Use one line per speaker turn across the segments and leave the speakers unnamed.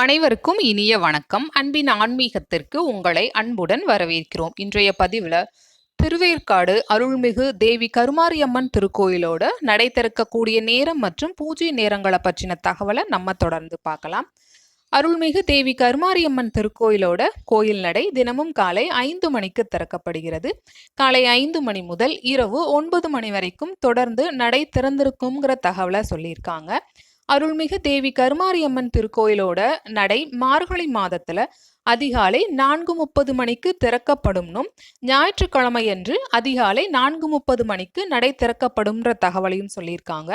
அனைவருக்கும் இனிய வணக்கம். அன்பின் ஆன்மீகத்திற்கு உங்களை அன்புடன் வரவேற்கிறோம். இன்றைய பதிவில் திருவேற்காடு அருள்மிகு தேவி கருமாரியம்மன் திருக்கோயிலோட நடை திறக்கக்கூடிய நேரம் மற்றும் பூஜை நேரங்களை பற்றின தகவலை நம்ம தொடர்ந்து பார்க்கலாம். அருள்மிகு தேவி கருமாரியம்மன் திருக்கோயிலோட கோயில் நடை தினமும் காலை ஐந்து மணிக்கு திறக்கப்படுகிறது. காலை ஐந்து மணி முதல் இரவு ஒன்பது மணி வரைக்கும் தொடர்ந்து நடை திறந்திருக்குங்கிற தகவலை சொல்லியிருக்காங்க. அருள்மிகு தேவி கருமாரியம்மன் திருக்கோயிலோட நடை மார்கழி மாதத்துல அதிகாலை நான்கு முப்பது மணிக்கு திறக்கப்படும்னும் ஞாயிற்றுக்கிழமையன்று அதிகாலை நான்கு முப்பது மணிக்கு நடை திறக்கப்படும்ன்ற தகவலையும் சொல்லியிருக்காங்க.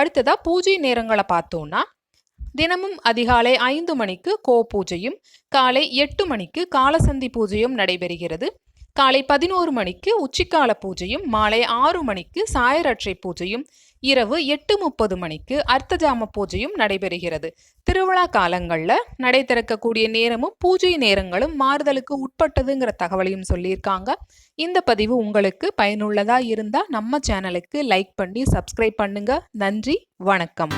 அடுத்ததா பூஜை நேரங்களை பார்த்தோம்னா தினமும் அதிகாலை ஐந்து மணிக்கு கோ பூஜையும் காலை எட்டு மணிக்கு காலசந்தி பூஜையும் நடைபெறுகிறது. காலை பதினோரு மணிக்கு உச்சிக்கால பூஜையும் மாலை ஆறு மணிக்கு சாயரட்சை பூஜையும் இரவு எட்டு முப்பது மணிக்கு அர்த்தஜாம பூஜையும் நடைபெறுகிறது. திருவிழா காலங்களில் நடை திறக்கக்கூடிய நேரமும் பூஜை நேரங்களும் மாறுதலுக்கு உட்பட்டதுங்கிற தகவலையும் சொல்லியிருக்காங்க. இந்த பதிவு உங்களுக்கு பயனுள்ளதாக இருந்தால் நம்ம சேனலுக்கு லைக் பண்ணி சப்ஸ்கிரைப் பண்ணுங்க. நன்றி வணக்கம்.